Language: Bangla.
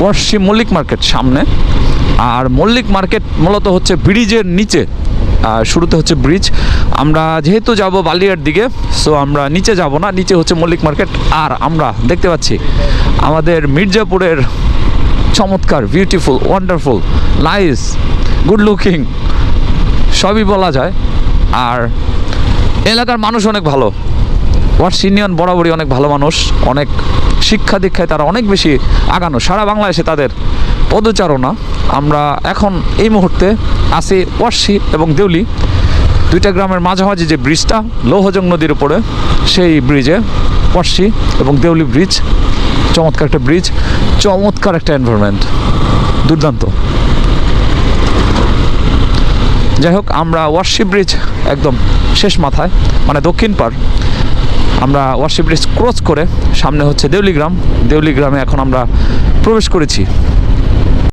ওয়ার্সি মল্লিক মার্কেট সামনে। আর মল্লিক মার্কেট মূলত হচ্ছে ব্রিজের নিচে, আর শুরুতে হচ্ছে ব্রিজ। আমরা যেহেতু যাব বালিয়ার দিকে সো আমরা নিচে যাব না, নিচে হচ্ছে মল্লিক মার্কেট। আর আমরা দেখতে পাচ্ছি আমাদের মির্জাপুরের চমৎকার beautiful wonderful nice good looking সবই বলা যায়। আর এলাকার মানুষ অনেক ভালো। ওয়ার্স ইউনিয়ন বরাবরই অনেক ভালো মানুষ, অনেক শিক্ষা দীক্ষায় তারা অনেক বেশি আগানো। সারা বাংলাদেশে তাদের পদচারণা। আমরা এখন এই মুহূর্তে আছি ওয়ার্সি এবং দেউলি। দুইটা গ্রামের মাঝামাঝি যে ব্রিজটা লৌহজং নদীর উপরে, সেই ব্রিজে ওয়ার্সি এবং দেউলি ব্রিজ চমৎকার একটা ব্রিজ চমৎকার একটা এনভায়রনমেন্ট দুর্দান্ত। যাই হোক, আমরা ওয়ার্শিপ ব্রিজ একদম শেষ মাথায় মানে দক্ষিণ পার আমরা ওয়ার্শিপ ব্রিজ ক্রস করে সামনে হচ্ছে দেউলি গ্রাম দেউলি গ্রামে এখন আমরা প্রবেশ করেছি।